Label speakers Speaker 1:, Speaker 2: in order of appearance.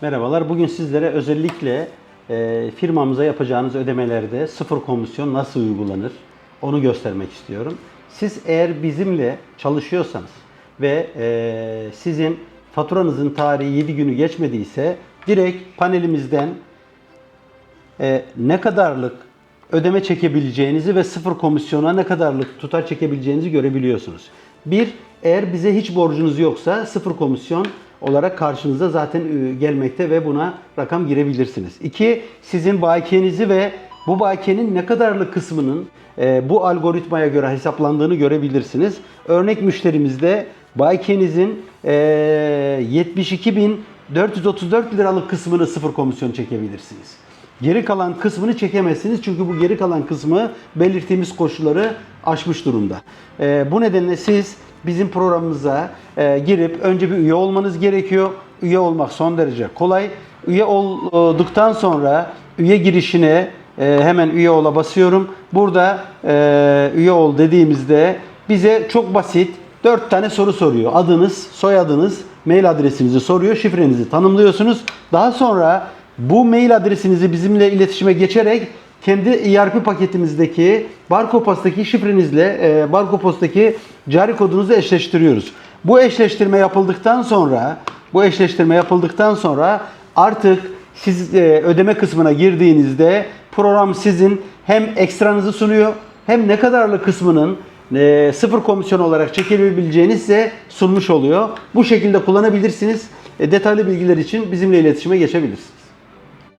Speaker 1: Merhabalar. Bugün sizlere özellikle e, firmamıza yapacağınız ödemelerde sıfır komisyon nasıl uygulanır onu göstermek istiyorum. Siz eğer bizimle çalışıyorsanız ve e, sizin faturanızın tarihi 7 günü geçmediyse direkt panelimizden e, ne kadarlık ödeme çekebileceğinizi ve sıfır komisyona ne kadarlık tutar çekebileceğinizi görebiliyorsunuz. Bir, eğer bize hiç borcunuz yoksa sıfır komisyon olarak karşınıza zaten e, gelmekte ve buna rakam girebilirsiniz. İki, sizin bakiyenizi ve bu bakiyenin ne kadarlık kısmının e, bu algoritmaya göre hesaplandığını görebilirsiniz. Örnek müşterimizde bakiyenizin e, 72.434 liralık kısmını sıfır komisyon çekebilirsiniz. Geri kalan kısmını çekemezsiniz çünkü bu geri kalan kısmı belirttiğimiz koşulları aşmış durumda. Bu nedenle siz bizim programımıza e, girip önce bir üye olmanız gerekiyor. Üye olmak son derece kolay. Üye olduktan sonra üye girişine e, hemen üye ola basıyorum. Burada e, üye ol dediğimizde bize çok basit 4 tane soru soruyor. Adınız, soyadınız, mail adresinizi soruyor, şifrenizi tanımlıyorsunuz. Daha sonra bu mail adresinizi bizimle iletişime geçerek kendi ERP paketimizdeki Barkopost'taki şifrenizle e, Barkopost'taki cari kodunuzu eşleştiriyoruz. Bu eşleştirme yapıldıktan sonra bu eşleştirme yapıldıktan sonra artık siz e, ödeme kısmına girdiğinizde program sizin hem ekstranızı sunuyor hem ne kadarlı kısmının e, sıfır komisyon olarak çekilebileceğini size sunmuş oluyor. Bu şekilde kullanabilirsiniz. E, detaylı bilgiler için bizimle iletişime geçebilirsiniz.